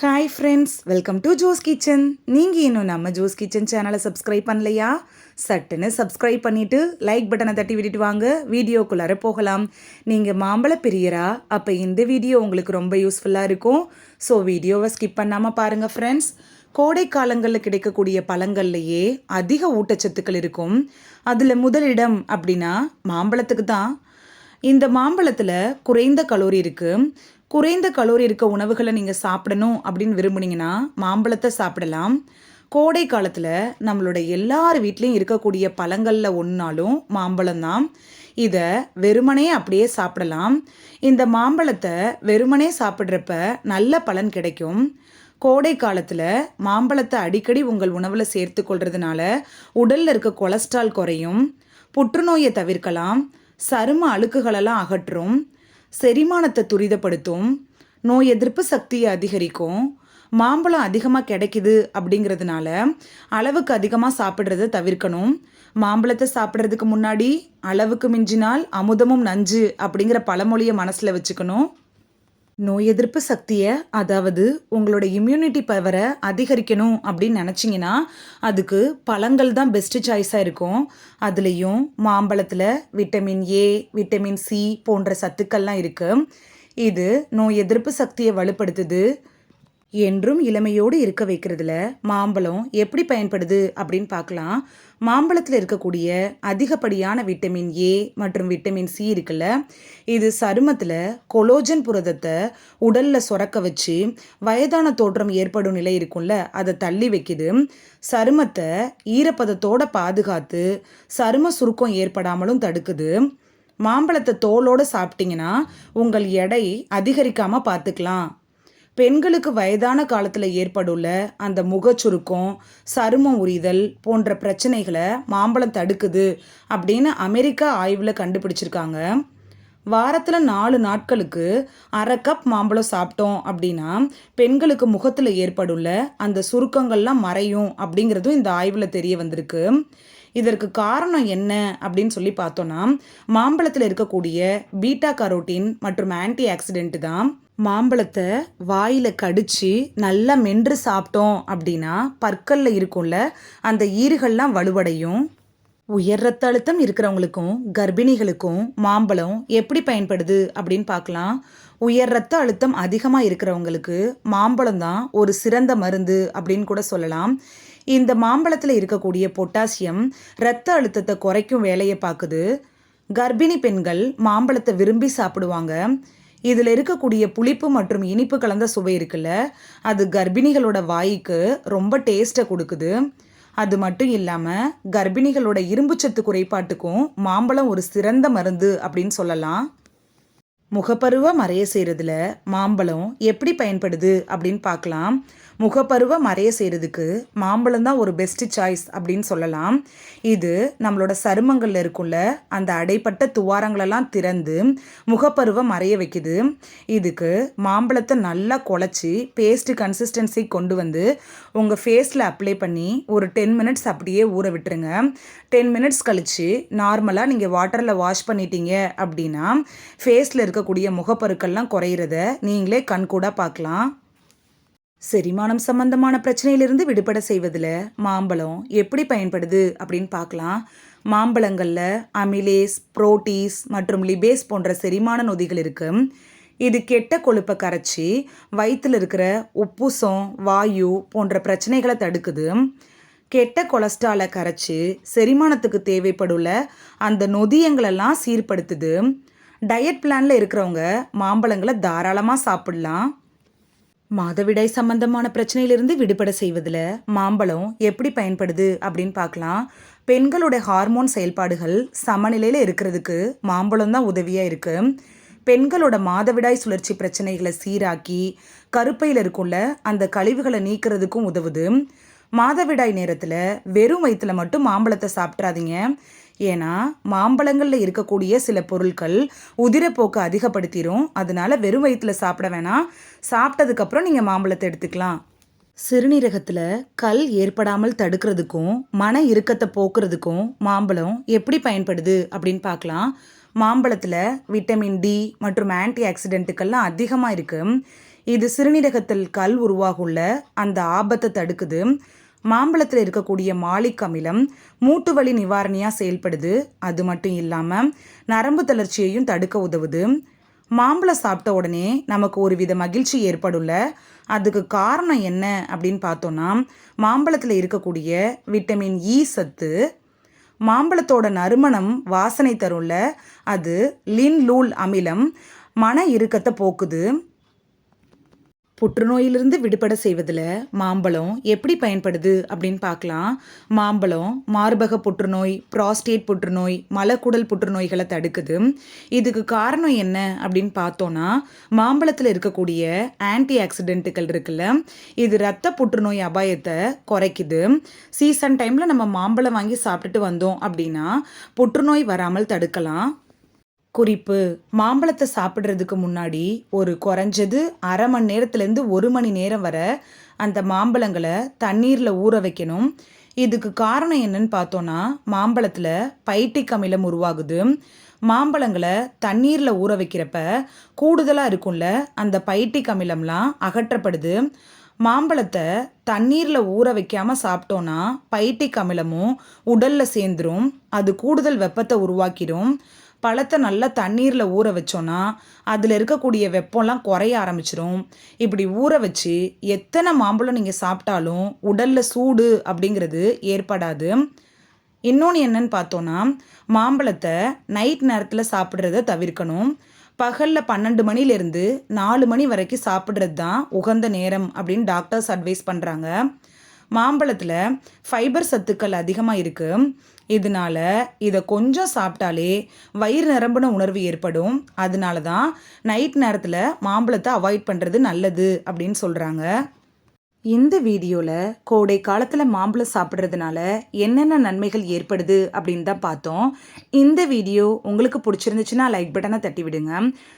Hi friends welcome to Jo's kitchen நீங்கள் இன்னும் நம்ம ஜோஸ் கிச்சன் சேனலை சப்ஸ்கிரைப் பண்ணலையா? சட்டுன்னு சப்ஸ்கிரைப் பண்ணிவிட்டு லைக் பட்டனை தட்டி விட்டுட்டு வாங்க. வீடியோக்குள்ளார போகலாம். நீங்கள் மாம்பழ பிரியரா? அப்போ இந்த வீடியோ உங்களுக்கு ரொம்ப யூஸ்ஃபுல்லாக இருக்கும். ஸோ வீடியோவை ஸ்கிப் பண்ணாமல் பாருங்கள் ஃப்ரெண்ட்ஸ் கோடை காலங்களில் கிடைக்கக்கூடிய பழங்கள்லையே அதிக ஊட்டச்சத்துக்கள் இருக்கும். அதில் முதலிடம் அப்படின்னா மாம்பழத்துக்கு தான். இந்த மாம்பழத்தில் குறைந்த கலோரி இருக்குது குறைந்த கலோரி இருக்க உணவுகளை நீங்கள் சாப்பிடணும் அப்படின்னு விரும்புனீங்கன்னா மாம்பழத்தை சாப்பிடலாம். கோடை காலத்தில் நம்மளோட எல்லார் வீட்லேயும் இருக்கக்கூடிய பழங்களில் ஒன்றாலும் மாம்பழம் தான். இதை வெறுமனே அப்படியே சாப்பிடலாம். இந்த மாம்பழத்தை வெறுமனே சாப்பிட்றப்ப நல்ல பலன் கிடைக்கும். கோடை காலத்தில் மாம்பழத்தை அடிக்கடி உங்கள் உணவில் சேர்த்து கொள்றதுனால உடலில் இருக்க கொலஸ்ட்ரால் குறையும். புற்றுநோயை தவிர்க்கலாம். சரும அழுக்குகளெல்லாம் அகற்றும். செரிமானத்தை துரிதப்படுத்தும் நோய் எதிர்ப்பு சக்தியை அதிகரிக்கும் மாம்பழம் அதிகமாக கிடைக்குது அப்படிங்கிறதுனால அளவுக்கு அதிகமாக சாப்பிட்றத தவிர்க்கணும். மாம்பழத்தை சாப்பிட்றதுக்கு முன்னாடி அளவுக்கு மிஞ்சினால் அமுதமும் நஞ்சு அப்படிங்கிற பழமொழியை மனசில் வச்சுக்கணும். நோய் எதிர்ப்பு சக்தியை அதாவது உங்களோட இம்யூனிட்டி பவரை அதிகரிக்கணும் அப்படின்னு நினச்சிங்கன்னா அதுக்கு பழங்கள் தான் பெஸ்ட்டு சாய்ஸாக இருக்கும். அதுலேயும் மாம்பழத்தில் விட்டமின் ஏ விட்டமின் சி போன்ற சத்துக்கள்லாம் இருக்குது இது நோய் எதிர்ப்பு சக்தியை வலுப்படுத்துது. என்றும் இளமையோடு இருக்க வைக்கிறதுல மாம்பழம் எப்படி பயன்படுது அப்படின்னு பார்க்கலாம். மாம்பழத்தில் இருக்கக்கூடிய அதிகப்படியான விட்டமின் ஏ மற்றும் விட்டமின் சி இருக்குல்ல இது சருமத்தில் கொலோஜன் புரதத்தை உடலில் சுரக்க வச்சு வயதான தோற்றம் ஏற்படும் நிலை இருக்கும்ல அதை தள்ளி வைக்குது. சருமத்தை ஈரப்பதத்தோடு பாதுகாத்து சரும சுருக்கம் ஏற்படாமலும் தடுக்குது. மாம்பழத்தை தோலோடு சாப்பிட்டீங்கன்னா உங்கள் எடை அதிகரிக்காமல் பார்த்துக்கலாம். பெண்களுக்கு வயதான காலத்தில் ஏற்படுள்ள அந்த முகச்சுருக்கம் சருமம் உரிதல் போன்ற பிரச்சனைகளை மாம்பழம் தடுக்குது அப்படின்னு அமெரிக்கா ஆய்வில் கண்டுபிடிச்சிருக்காங்க. வாரத்தில் நாலு நாட்களுக்கு அரை கப் மாம்பழம் சாப்பிட்டோம் அப்படின்னா பெண்களுக்கு முகத்தில் ஏற்படுள்ள அந்த சுருக்கங்கள்லாம் மறையும் அப்படிங்கிறதும் இந்த ஆய்வில் தெரிய வந்திருக்கு. இதற்கு காரணம் என்ன அப்படின்னு சொல்லி பார்த்தோன்னா மாம்பழத்தில் இருக்கக்கூடிய பீட்டா கரோட்டின் மற்றும் ஆன்டி ஆக்சிடென்ட் தான் மாம்பழத்தை வாயில் கடிச்சு நல்லா மென்று சாப்பிட்டோம் அப்படின்னா பற்களில் இருக்கும்ல அந்த ஈறுகள்லாம் வலுவடையும். உயர் ரத்த அழுத்தம் இருக்கிறவங்களுக்கும் கர்ப்பிணிகளுக்கும் மாம்பழம் எப்படி பயன்படுது அப்படின்னு பார்க்கலாம். உயர் ரத்த அழுத்தம் அதிகமாக இருக்கிறவங்களுக்கு மாம்பழம் தான் ஒரு சிறந்த மருந்து அப்படின்னு கூட சொல்லலாம். இந்த மாம்பழத்தில் இருக்கக்கூடிய பொட்டாசியம் இரத்த அழுத்தத்தை குறைக்கும் வேலையை பார்க்குது. கர்ப்பிணி பெண்கள் மாம்பழத்தை விரும்பி சாப்பிடுவாங்க. இதில் இருக்கக்கூடிய புளிப்பு மற்றும் இனிப்பு கலந்த சுவை இருக்குல்ல அது கர்ப்பிணிகளோட வாய்க்கு ரொம்ப டேஸ்ட்டை கொடுக்குது. அது மட்டும் இல்லாமல் கர்ப்பிணிகளோட இரும்புச்சத்து குறைபாட்டுக்கும் மாம்பழம் ஒரு சிறந்த மருந்து அப்படின்னு சொல்லலாம். முகப்பருவ மறைய செய்கிறதுல மாம்பழம் எப்படி பயன்படுது அப்படின்னு பார்க்கலாம். முகப்பருவ மறைய செய்கிறதுக்கு மாம்பழம் தான் ஒரு பெஸ்ட்டு சாய்ஸ் அப்படின்னு சொல்லலாம். இது நம்மளோட சருமங்களில் இருக்குள்ள அந்த அடைப்பட்ட துவாரங்களெல்லாம் திறந்து முகப்பருவ மறைய வைக்குது. இதுக்கு மாம்பழத்தை நல்லா குழச்சி பேஸ்ட் கன்சிஸ்டன்சி கொண்டு வந்து உங்கள் ஃபேஸில் அப்ளை பண்ணி ஒரு டென் மினிட்ஸ் அப்படியே ஊற விட்டுருங்க. டென் மினிட்ஸ் கழித்து நார்மலாக நீங்கள் வாட்டரில் வாஷ் பண்ணிட்டீங்க அப்படின்னா ஃபேஸில் இருக்கக்கூடிய முகப்பருக்கள்லாம் குறையிறத நீங்களே கண்கூடாக பார்க்கலாம். செரிமானம் சம்பந்தமான பிரச்சனையிலிருந்து விடுபட செய்வதில் மாம்பழம் எப்படி பயன்படுது அப்படின்னு பார்க்கலாம். மாம்பழங்களில் அமிலேஸ் புரோட்டீஸ் மற்றும் லிபேஸ் போன்ற செரிமான நொதிகள் இருக்கு. இது கெட்ட கொழுப்பை கரைச்சி வயிற்றில் இருக்கிற உப்புசம் வாயு போன்ற பிரச்சனைகளை தடுக்குது. கெட்ட கொலஸ்ட்ராலை கரைச்சி செரிமானத்துக்கு தேவைப்படுள்ள அந்த நொதியங்களெல்லாம் சீர்படுத்துது. டயட் பிளானில் இருக்கிறவங்க மாம்பழங்களை தாராளமாக சாப்பிடலாம். மாதவிடாய் சம்பந்தமான பிரச்சனையிலிருந்து விடுபட செய்வதில் மாம்பழம் எப்படி பயன்படுது அப்படின்னு பார்க்கலாம். பெண்களோட ஹார்மோன் செயல்பாடுகள் சமநிலையில் இருக்கிறதுக்கு மாம்பழம் தான் உதவியாக இருக்குது பெண்களோட மாதவிடாய் சுழற்சி பிரச்சனைகளை சீராக்கி கருப்பையில் இருக்குள்ள அந்த கழிவுகளை நீக்கிறதுக்கும் உதவுது. மாதவிடாய் நேரத்தில் வெறும் வயிற்றில் மட்டும் மாம்பழத்தை சாப்பிட்றாதீங்க. ஏன்னா மாம்பழங்களில் இருக்கக்கூடிய சில பொருட்கள் உதிரப்போக்கை அதிகப்படுத்திடும் அதனால வெறும் வயிற்றில் சாப்பிட வேணாம். சாப்பிட்டதுக்கப்புறம் நீங்கள் மாம்பழத்தை எடுத்துக்கலாம். சிறுநீரகத்தில் கல் ஏற்படாமல் தடுக்கிறதுக்கும் மன இறுக்கத்தை போக்குறதுக்கும் மாம்பழம் எப்படி பயன்படுது அப்படின்னு பார்க்கலாம். மாம்பழத்தில் விட்டமின் டி மற்றும் ஆன்டி ஆக்சிடென்ட்டுக்கள்லாம் அதிகமாக இருக்குது இது சிறுநீரகத்தில் கல் உருவாகுள்ள அந்த ஆபத்தை தடுக்குது. மாம்பழத்தில் இருக்கக்கூடிய மாலிக் அமிலம் மூட்டு வலி நிவாரணியாக செயல்படுது. அது மட்டும் இல்லாமல் நரம்பு தளர்ச்சியையும் தடுக்க உதவுது. மாம்பழம் சாப்பிட்ட உடனே நமக்கு ஒரு வித மகிழ்ச்சி ஏற்படும்ல. அதுக்கு காரணம் என்ன அப்படின்னு பார்த்தோன்னா மாம்பழத்தில் இருக்கக்கூடிய விட்டமின் இ சத்து மாம்பழத்தோட நறுமணம் வாசனை தரும்ல. அது லின் லூல் அமிலம் மன இறுக்கத்தை போக்குது. புற்றுநோயிலிருந்து விடுபட செய்வதில் மாம்பழம் எப்படி பயன்படுது அப்படின்னு பார்க்கலாம். மாம்பழம் மார்பக புற்றுநோய் ப்ராஸ்டேட் புற்றுநோய் மலக்குடல் புற்றுநோய்களை தடுக்குது. இதுக்கு காரணம் என்ன அப்படின்னு பார்த்தோன்னா மாம்பழத்தில் இருக்கக்கூடிய ஆன்டி ஆக்சிடென்ட்டுகள் இருக்குல்ல இது ரத்த புற்றுநோய் அபாயத்தை குறைக்குது. சீசன் டைமில் நம்ம மாம்பழம் வாங்கி சாப்பிட்டுட்டு வந்தோம் அப்படின்னா புற்றுநோய் வராமல் தடுக்கலாம். குறிப்பு. மாம்பழத்தை சாப்பிட்றதுக்கு முன்னாடி ஒரு குறைஞ்சது அரை மணி நேரத்துலேருந்து ஒரு மணி நேரம் வர அந்த மாம்பழங்களை தண்ணீரில் ஊற வைக்கணும். இதுக்கு காரணம் என்னன்னு பார்த்தோன்னா மாம்பழத்தில் பைட்டிக் அமிலம் உருவாகுது. மாம்பழங்களை தண்ணீரில் ஊற வைக்கிறப்ப கூடுதலாக இருக்கும்ல அந்த பைட்டிக் அமிலம்லாம் அகற்றப்படுது. மாம்பழத்தை தண்ணீரில் ஊற வைக்காமல் சாப்பிட்டோன்னா பைட்டிக் அமிலமும் உடலில் சேர்ந்துரும் அது கூடுதல் வெப்பத்தை உருவாக்கிடும் பழத்தை நல்லா தண்ணீரில் ஊற வச்சோன்னா அதில் இருக்கக்கூடிய வெப்பம்லாம் குறைய ஆரம்பிச்சிரும். இப்படி ஊற வச்சு எத்தனை மாம்பழம் நீங்கள் சாப்பிட்டாலும் உடலில் சூடு அப்படிங்கிறது ஏற்படாது. இன்னொன்று என்னன்னு பார்த்தோன்னா மாம்பழத்தை நைட் நேரத்தில் சாப்பிட்றத தவிர்க்கணும். பகலில் பன்னெண்டு மணிலேருந்து நாலு மணி வரைக்கும் சாப்பிட்றது தான் உகந்த நேரம் அப்படின்னு டாக்டர்ஸ் அட்வைஸ் பண்ணுறாங்க மாம்பழத்தில் ஃபைபர் சத்துக்கள் அதிகமாக இருக்குது இதனால இதை கொஞ்சம் சாப்பிட்டாலே வயிறு நிரம்பின உணர்வு ஏற்படும். அதனால தான் நைட் நேரத்தில் மாம்பழத்தை அவாய்ட் பண்ணுறது நல்லது அப்படின்னு சொல்கிறாங்க இந்த வீடியோவில் கோடை காலத்தில் மாம்பழம் சாப்பிட்றதுனால என்னென்ன நன்மைகள் ஏற்படுது அப்படின்னு தான் பார்த்தோம். இந்த வீடியோ உங்களுக்கு பிடிச்சிருந்துச்சுன்னா லைக் பட்டனை தட்டி விடுங்க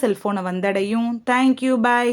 செல்ஃபோனை வந்தடையும். Thank you bye